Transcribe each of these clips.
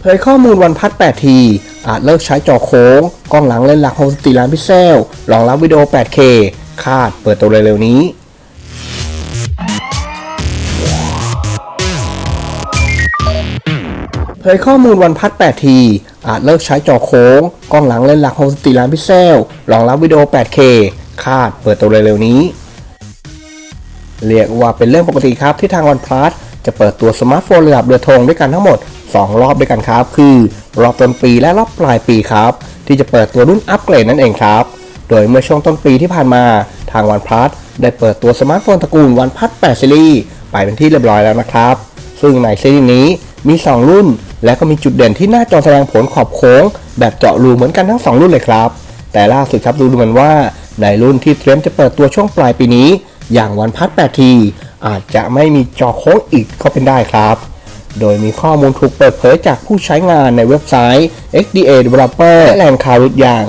เผยข้อมูลวันพัด8ทีอาจเลิกใช้จอโค้ง กล้องหลังเลนส์หลัก 64 ล้านพิกเซล รองรับวิดีโอ 8K คาดเปิดตัวเร็วๆนี้ เผยข้อมูลวันพัด8ทีอาจเลิกใช้จอโค้ง กล้องหลังเลนส์หลัก 64 ล้านพิกเซล รองรับวิดีโอ 8K คาดเปิดตัวเร็วๆนี้ เรียกว่าเป็นเรื่องปกติครับที่ทางวันพลัสจะเปิดตัวสมาร์ทโฟนระดับเรือธงด้วยกันทั้งหมด 2 รอบด้วยกันครับ คือรอบต้นปีและรอบปลายปีครับ ที่จะเปิดตัวรุ่นอัปเกรดนั่นเองครับ โดยเมื่อช่วงต้นปีที่ผ่านมาทางวันพัสได้เปิดตัวสมาร์ทโฟนตระกูลวันพัด8ซีรีส์ไปเป็นที่เรียบร้อยแล้วนะครับ ซึ่งในซีรีส์นี้มี 2 รุ่น และก็มีจุดเด่นที่หน้าจอแสดงผลขอบโค้ง แบบเจาะรูเหมือนกันทั้ง 2 รุ่นเลยครับ แต่ล่าสุดครับดูดูเหมือนว่าในรุ่นที่เตรียมจะเปิดตัวช่วงปลายปีนี้ อย่างวันพัด 8T อาจจะไม่มีจอโค้งอีกก็เป็นได้ครับ โดยมีข้อมูลถูกเปิดเผยจากผู้ใช้งานในเว็บไซต์ XDA Developer และแหล่งข่าวอย่าง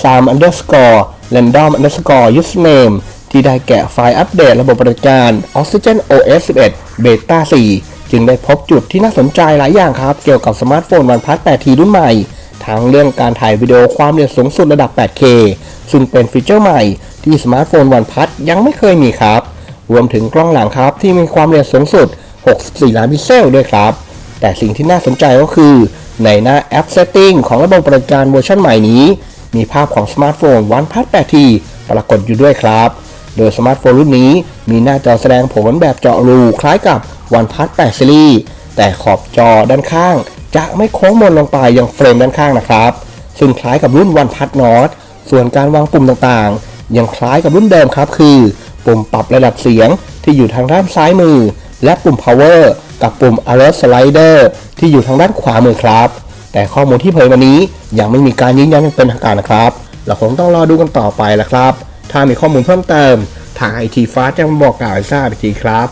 sam underscore random underscore username ที่ได้แกะไฟล์อัปเดตระบบปฏิบัติการ Oxygen OS 11 Beta 4 จึงได้พบจุดที่น่าสนใจหลายอย่างครับ เกี่ยวกับสมาร์ทโฟนวันพัด 8T รุ่นใหม่ ทั้งเรื่องการถ่ายวิดีโอความเร็วสูงสุดระดับ 8K ซึ่งเป็นฟีเจอร์ใหม่ที่สมาร์ทโฟนวันพัดยังไม่เคยมีครับ รวมถึงกล้องหลังครับที่มีความเร็วสูงสุด 64 ล้านพิกเซลด้วยครับ แต่สิ่งที่น่าสนใจก็คือในหน้าแอป Setting ของระบบปฏิบัติการเวอร์ชันใหม่นี้ มีภาพของสมาร์ทโฟน OnePlus 8T ปรากฏอยู่ด้วยครับ โดยสมาร์ทโฟนรุ่นนี้มีหน้าจอแสดงผลแบบเจาะรูคล้ายกับ OnePlus 8 Series แต่ขอบจอด้านข้าง จะไม่โค้งมนลงไปยังเฟรมด้านข้างนะครับ ซึ่งคล้ายกับรุ่น OnePlus Nord ส่วนการวางปุ่มต่างๆ ยังคล้ายกับรุ่นเดิมครับ คือ ปุ่มปรับระดับเสียงที่อยู่ทางด้านซ้ายมือ และปุ่ม power กับปุ่ม alert slider ที่อยู่ทางด้านขวามือครับ แต่ข้อมูลที่เผยวันนี้ยังไม่มีการยืนยันเป็นทางการนะครับ เราคงต้องรอดูกันต่อไปละครับ ถ้ามีข้อมูลเพิ่มเติม ทางไอทีฟ้าจะมาบอกกล่าวให้ทราบอีกทีครับ